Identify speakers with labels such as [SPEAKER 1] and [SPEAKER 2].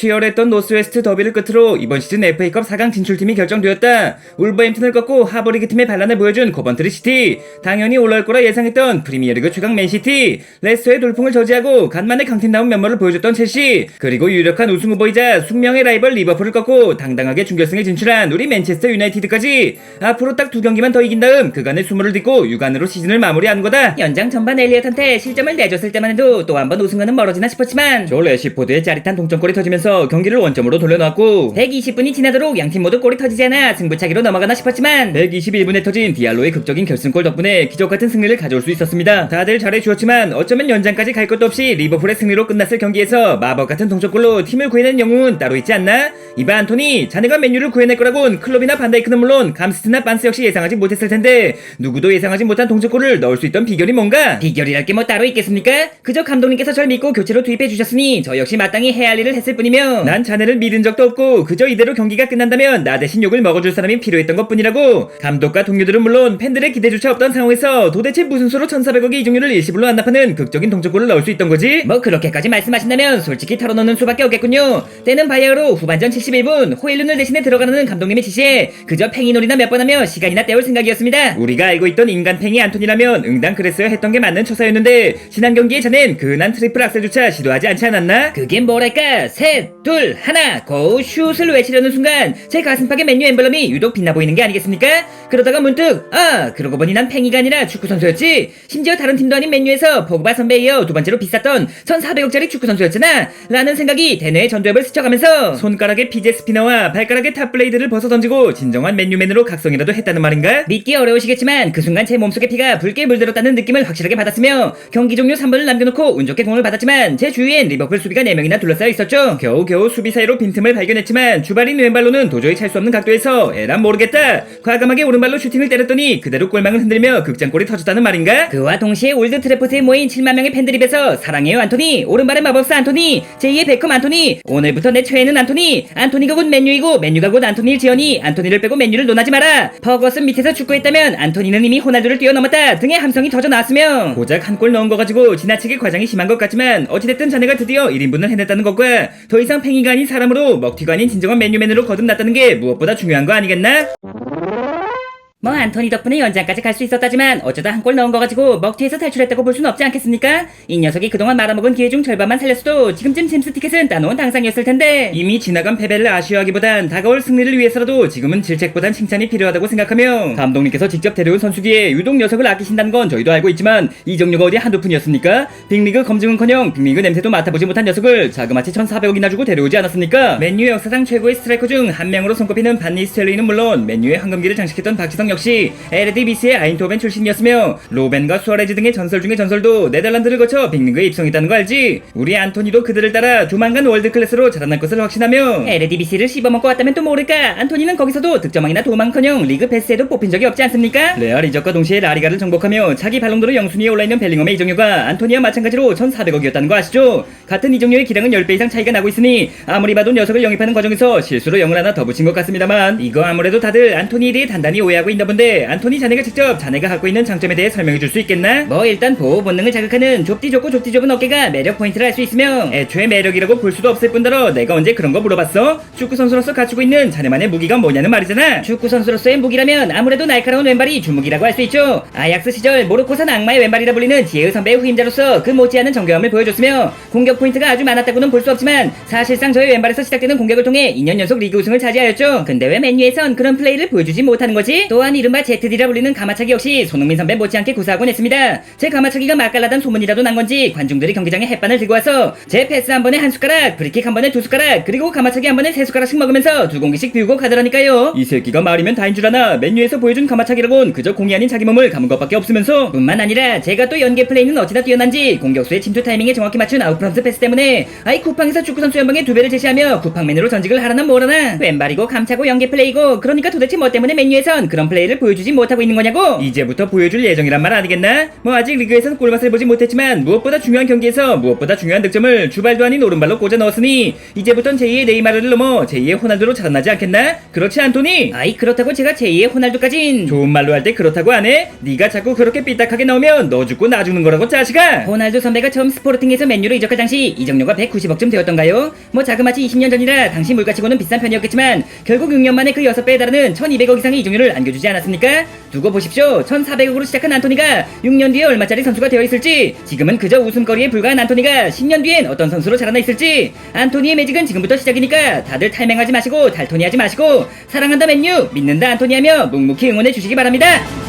[SPEAKER 1] 치열했던 노스웨스트 더비를 끝으로 이번 시즌 FA컵 4강 진출팀이 결정되었다. 울버햄튼을 꺾고 하버리그 팀의 반란을 보여준 코번트리 시티. 당연히 올라올 거라 예상했던 프리미어리그 최강 맨시티. 레스터의 돌풍을 저지하고 간만에 강팀다운 면모를 보여줬던 첼시. 그리고 유력한 우승 후보이자 숙명의 라이벌 리버풀을 꺾고 당당하게 준결승에 진출한 우리 맨체스터 유나이티드까지 앞으로 딱 두 경기만 더 이긴 다음 그간의 수모를 딛고 유관으로 시즌을 마무리하는 거다.
[SPEAKER 2] 연장 전반 엘리엇한테 실점을 내줬을 때만 해도 또 한 번 우승과는 멀어지나 싶었지만
[SPEAKER 1] 조 레시포드의 짜릿한 동점골이 터지면서 경기를 원점으로 돌려놨고
[SPEAKER 2] 120분이 지나도록 양팀 모두 골이 터지지 않아 승부차기로 넘어가나 싶었지만
[SPEAKER 1] 121분에 터진 디알로의 극적인 결승골 덕분에 기적같은 승리를 가져올 수 있었습니다. 다들 잘해주었지만 어쩌면 연장까지 갈 것도 없이 리버풀의 승리로 끝났을 경기에서 마법같은 동점골로 팀을 구해낸 영웅은 따로 있지 않나? 이바 안토니, 자네가 맨유를 구해낼 거라곤 클럽이나 반다이크는 물론 감스트나 반스 역시 예상하지 못했을 텐데 누구도 예상하지 못한 동점골을 넣을 수 있던 비결이 뭔가?
[SPEAKER 2] 비결이랄 게 뭐 따로 있겠습니까? 그저 감독님께서 절 믿고 교체로 투입해 주셨으니 저 역시 마땅히 해야 할 일을 했을 뿐이며
[SPEAKER 1] 난 자네를 믿은 적도 없고 그저 이대로 경기가 끝난다면 나 대신 욕을 먹어줄 사람이 필요했던 것뿐이라고 감독과 동료들은 물론 팬들의 기대조차 없던 상황에서 도대체 무슨 수로 1400억의 이중료를 일시불로 안납하는 극적인 동점골을 넣을 수 있던 거지?
[SPEAKER 2] 뭐 그렇게까지 말씀하신다면 솔직히 털어놓는 수밖에 없겠군요. 때는 바야흐로 후반전 71분 호일룬을 대신해 들어가는 감독님의 지시에 그저 팽이놀이나 몇 번 하며 시간이나 때울 생각이었습니다.
[SPEAKER 1] 우리가 알고 있던 인간 팽이 안토니라면 응당 그랬어야 했던 게 맞는 처사였는데 지난 경기에 자넨 근한 트리플 악셀조차 시도하지 않지 않았나?
[SPEAKER 2] 그게 뭐랄까 셋, 둘, 하나 고 슛을 외치려는 순간 제 가슴팍의 맨유 엠블럼이 유독 빛나 보이는 게 아니겠습니까? 그러다가 문득 아 그러고 보니 난 팽이가 아니라 축구 선수였지 심지어 다른 팀도 아닌 맨유에서 포그바 선배에 이어 두 번째로 비쌌던 1400억짜리 축구 선수였잖아 라는 생각이 대뇌의 전두엽을 스쳐가면서
[SPEAKER 1] 손가락에 피제 스피너와 발가락에 탑 블레이드를 벗어 던지고 진정한 맨유맨으로 각성이라도 했다는 말인가?
[SPEAKER 2] 믿기 어려우시겠지만 그 순간 제 몸속의 피가 붉게 물들었다는 느낌을 확실하게 받았으며 경기 종료 3분을 남겨놓고 운 좋게 공을 받았지만 제 주위엔 리버풀 수비가 4명이나 둘러싸여 있었죠
[SPEAKER 1] 겨우 겨우 수비 사이로 빈틈을 발견했지만 주발인 왼발로는 도저히 찰 수 없는 각도에서 에란 모르겠다. 과감하게 오른발로 슈팅을 때렸더니 그대로 골망을 흔들며 극장골이 터졌다는 말인가?
[SPEAKER 2] 그와 동시에 올드 트래포트에 모인 7만 명의 팬들 입에서 사랑해요 안토니. 오른발의 마법사 안토니 제2의 베컴 안토니 오늘부터 내 최애는 안토니. 안토니가 곧 맨유이고 맨유가 곧 안토니를 지어니 안토니를 빼고 맨유를 논하지 마라. 퍼거슨 밑에서 축구했다면 안토니는 이미 호날두를 뛰어넘었다 등의 함성이 터져 나왔으며
[SPEAKER 1] 고작 한 골 넣은 거 가지고 지나치게 과장이 심한 것 같지만 어찌됐든 자네가 드디어 1인분을 해냈다는 것과 더 이상 팽이가 아닌 사람으로 먹튀가 아닌 진정한 맨유맨으로 거듭났다는 게 무엇보다 중요한 거 아니겠나?
[SPEAKER 2] 뭐 안토니 덕분에 연장까지 갈 수 있었다지만 어쩌다 한 골 넣은 거 가지고 먹튀에서 탈출했다고 볼 수는 없지 않겠습니까? 이 녀석이 그동안 말아먹은 기회 중 절반만 살렸어도 지금쯤 잼스 티켓은 따놓은 당상이었을 텐데
[SPEAKER 1] 이미 지나간 패배를 아쉬워하기보단 다가올 승리를 위해서라도 지금은 질책보단 칭찬이 필요하다고 생각하며 감독님께서 직접 데려온 선수기에 유독 녀석을 아끼신다는 건 저희도 알고 있지만 이정료가 어디 한두 푼이었습니까? 빅리그 검증은커녕 빅리그 냄새도 맡아보지 못한 녀석을 자그마치 1,400억이나 주고 데려오지 않았습니까? 맨유의 역사상 최고의 스트라이커 중 한 명으로 손꼽히는 반니 스텔레이는 물론 맨유의 황금기를 장식했던 박지성 역시 에르디비스의 아인토벤 출신이었으며 로벤과 수아레즈 등의 전설 중의 전설도 네덜란드를 거쳐 빅리그에 입성했다는 거 알지? 우리 안토니도 그들을 따라 조만간 월드클래스로 자라날 것을 확신하며
[SPEAKER 2] 에르디비시를 씹어먹고 왔다면 또 모를까 안토니는 거기서도 득점왕이나 도망커녕 리그 패스에도 뽑힌 적이 없지 않습니까?
[SPEAKER 1] 레알 이적과 동시에 라리가를 정복하며 자기 발롱도르 영순위에 올라있는 벨링엄의 이적료가 안토니와 마찬가지로 1,400억이었다는 거 아시죠? 같은 이적료의 기량은 10배 이상 차이가 나고 있으니 아무리 봐도 녀석을 영입하는 과정에서 실수로 영을 하나 더 붙인 것 같습니다만 이거 아무래도 다들 안토니에 대해 단단히 오해하고 있나 본데 안토니 자네가 직접 자네가 갖고 있는 장점에 대해 설명해 줄 수 있겠나?
[SPEAKER 2] 뭐 일단 보호 본능을 자극하는 좁디 좁고 좁디 좁은 어깨가 매력 포인트를 알 수 있으며
[SPEAKER 1] 애초에 매력이라고 볼 수도 없을 뿐더러 내가 언제 그런 거 물어봤어? 축구 선수로서 갖추고 있는 자네만의 무기가 뭐냐는 말이잖아.
[SPEAKER 2] 축구 선수로서의 무기라면 아무래도 날카로운 왼발이 주무기라고 할 수 있죠. 아약스 시절 모로코산 악마의 왼발이라 불리는 지혜의 선배의 후임자로서 그 못지않은 정교함을 보여줬으며 공격 포인트가 아주 많았다고는 볼 수 없지만 사실상 저의 왼발에서 시작되는 공격을 통해 2년 연속 리그 우승을 차지하였죠. 근데 왜 맨유에선 그런 플레이를 보여주지 못하는 거지? 또한 이른바 ZD라 불리는 가마차기 역시 손흥민 선배 못지않게 구사하곤 했습니다. 제 가마차기가 맛깔나단 소문이라도 난 건지 관중들이 경기장에 햇반을 들고 와서 제 패스 한 번에 한 숟가락, 브리킥 한 번에 두 숟가락, 그리고 가마차기 한 번에 세 숟가락씩 먹으면서 두 공기씩 비우고 가더라니까요.
[SPEAKER 1] 이 새끼가 말이면 다인 줄 아나 맨유에서 보여준 가마차기라곤 그저 공이 아닌 자기 몸을 감은 것밖에 없으면서
[SPEAKER 2] 뿐만 아니라 제가 또 연계 플레이는 어찌나 뛰어난지 공격수의 침투 타이밍에 정확히 맞춘 아웃프런트 패스 때문에 아이 쿠팡에서 축구 선수 연봉의 두 배를 제시하며 쿠팡맨으로 전직을 하라나 뭐라나 왼발이고 감차고 연계 플레이고 그러니까 도대체 뭐 때문에 맨유에선 그런 플레이 플레이를 보여주지 못하고 있는 거냐고?
[SPEAKER 1] 이제부터 보여줄 예정이란 말 아니겠나? 뭐 아직 리그에서는 꿀맛을 보지 못했지만 무엇보다 중요한 경기에서 무엇보다 중요한 득점을 주발도 아닌 오른발로 꽂아 넣었으니 이제부턴 제2의 네이마르를 넘어 제2의 호날두로 자라나지 않겠나? 그렇지 않토니?
[SPEAKER 2] 아이 그렇다고 제가 제2의 호날두까진
[SPEAKER 1] 좋은 말로 할 때 그렇다고 안 해? 네가 자꾸 그렇게 삐딱하게 나오면 너 죽고 나 죽는 거라고 짜식아!
[SPEAKER 2] 호날두 선배가 처음 스포르팅에서 맨유로 이적할 당시 이적료가 190억쯤 되었던가요? 뭐 자그마치 20년 전이라 당시 물가치고는 비싼 편이었겠지만 결국 6년 만에 그 6배에 달하는 1200억 이상의 이적료를 안겨주 지 않았습니까? 두고 보십시오 1400억으로 시작한 안토니가 6년 뒤에 얼마짜리 선수가 되어 있을지 지금은 그저 웃음거리에 불과한 안토니가 10년 뒤엔 어떤 선수로 자라나 있을지 안토니의 매직은 지금부터 시작이니까 다들 탈맹하지 마시고 달토니하지 마시고 사랑한다 맨유 믿는다 안토니 하며 묵묵히 응원해 주시기 바랍니다